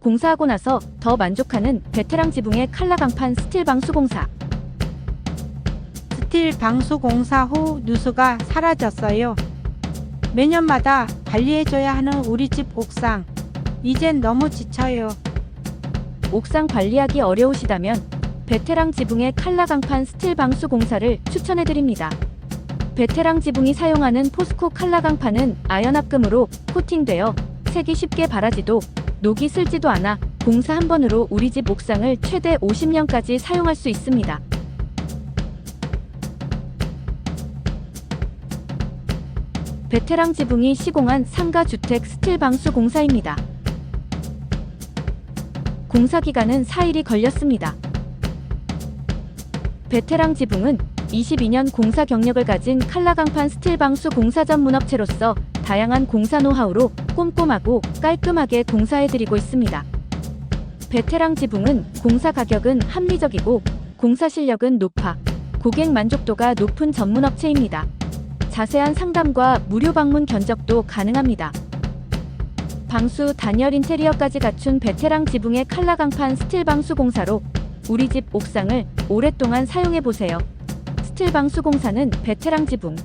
공사하고 나서 더 만족하는 베테랑 지붕의 칼라 강판 스틸 방수 공사. 스틸 방수 공사 후 누수가 사라졌어요. 매년마다 관리해줘야 하는 우리 집 옥상. 이젠 너무 지쳐요. 옥상 관리하기 어려우시다면 베테랑 지붕의 칼라 강판 스틸 방수 공사를 추천해 드립니다. 베테랑 지붕이 사용하는 포스코 칼라 강판은 아연합금으로 코팅되어 색이 쉽게 바라지도 녹이 슬지도 않아 공사 한 번으로 우리 집 옥상을 최대 50년까지 사용할 수 있습니다. 베테랑 지붕이 시공한 상가 주택 스틸 방수 공사입니다. 공사 기간은 4일이 걸렸습니다. 베테랑 지붕은 22년 공사 경력을 가진 칼라 강판 스틸 방수 공사 전문 업체로서 다양한 공사 노하우로 꼼꼼하고 깔끔하게 공사해드리고 있습니다. 베테랑 지붕은 공사 가격은 합리적이고 공사 실력은 높아 고객 만족도가 높은 전문 업체입니다. 자세한 상담과 무료 방문 견적도 가능합니다. 방수 단열 인테리어까지 갖춘 베테랑 지붕의 칼라 강판 스틸 방수 공사로 우리 집 옥상을 오랫동안 사용해 보세요. 스틸 방수 공사는 베테랑 지붕